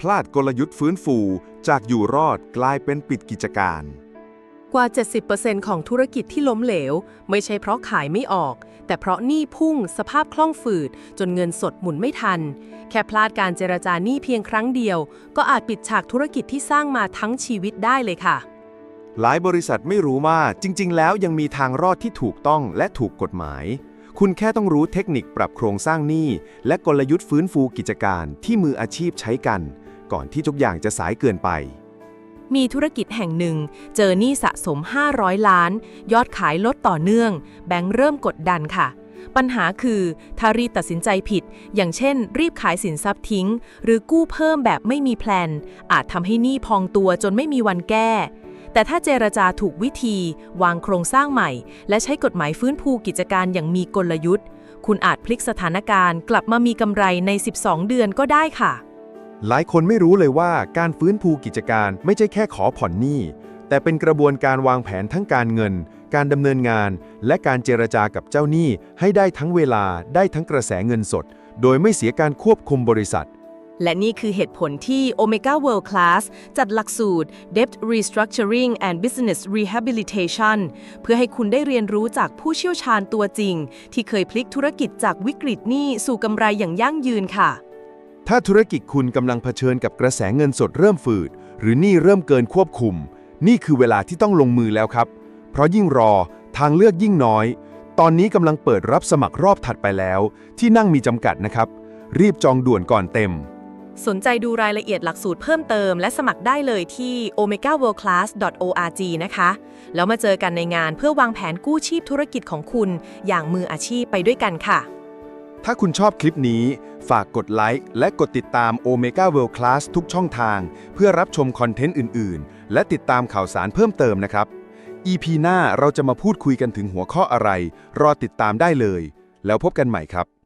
พลาดกลยุทธ์ฟื้นฟู จากอยู่รอดกลายเป็นปิดกิจการ กว่า 70%ของธุรกิจที่ล้มเหลว ไม่ใช่เพราะขายไม่ออก แต่เพราะหนี้พุ่งสภาพคล่องฝืด จนเงินสดหมุนไม่ทัน แค่พลาดการเจรจาหนี้เพียงครั้งเดียว ก็อาจปิดฉากธุรกิจที่สร้างมาทั้งชีวิตได้เลยค่ะ หลายบริษัทไม่รู้ว่าจริง ๆ แล้วยังมีทางรอดที่ถูกต้องและถูกกฎหมาย คุณแค่ต้องรู้เทคนิคปรับโครงสร้างหนี้และกลยุทธ์ฟื้นฟูกิจการที่มืออาชีพใช้กัน ก่อนที่ทุกอย่างจะสายเกินไป มีธุรกิจแห่งหนึ่ง เจอหนี้สะสม 500 ล้าน ยอดขายลดต่อเนื่อง แบงค์เริ่มกดดันค่ะ ปัญหาคือถ้ารีบตัดสินใจผิด อย่างเช่น รีบขายสินทรัพย์ทิ้ง หรือกู้เพิ่มแบบไม่มีแพลน อาจทำให้หนี้พองตัวจนไม่มีวันแก้ แต่ถ้าเจรจาถูกวิธี วางโครงสร้างใหม่ และใช้กฎหมายฟื้นฟูกิจการอย่างมีกลยุทธ์ คุณอาจพลิกสถานการณ์ กลับมามีกำไรใน 12 เดือนก็ได้ค่ะ หลายคนไม่รู้เลยว่าการฟื้นฟูกิจการไม่ใช่แค่ขอผ่อนหนี้ แต่เป็นกระบวนการวางแผนทั้งการเงิน การดำเนินงาน และการเจรจากับเจ้าหนี้ให้ได้ทั้งเวลาได้ทั้งกระแสเงินสด โดยไม่เสียการควบคุมบริษัท และนี่คือเหตุผลที่ Omega World Class จัดหลักสูตร Debt Restructuring and Business Rehabilitation เพื่อให้คุณได้เรียนรู้จากผู้เชี่ยวชาญตัวจริง ที่เคยพลิกธุรกิจจากวิกฤตหนี้สู่กำไรอย่างยั่งยืนค่ะ ถ้าธุรกิจคุณกำลังเผชิญกับกระแสเงินสดเริ่มฝืด หรือหนี้เริ่มเกินควบคุม นี่คือเวลาที่ต้องลงมือแล้วครับ เพราะยิ่งรอทางเลือกยิ่งน้อย ตอนนี้กำลังเปิดรับสมัครรอบถัดไปแล้ว ที่นั่งมีจำกัดนะครับ รีบจองด่วนก่อนเต็ม สนใจดูรายละเอียดหลักสูตรเพิ่มเติมและสมัครได้เลยที่ omegaworldclass.org นะคะ แล้วมาเจอกันในงานเพื่อวางแผนกู้ชีพธุรกิจของคุณ อย่างมืออาชีพไปด้วยกันค่ะ ถ้าคุณชอบคลิปนี้ ฝากกดไลค์และกดติดตาม Omega World Class ทุกช่องทาง เพื่อรับชมคอนเทนต์อื่น ๆ และติดตามข่าวสารเพิ่มเติมนะครับ EP หน้าเราจะมาพูดคุยกันถึงหัวข้ออะไร รอติดตามได้เลย แล้วพบกันใหม่ครับ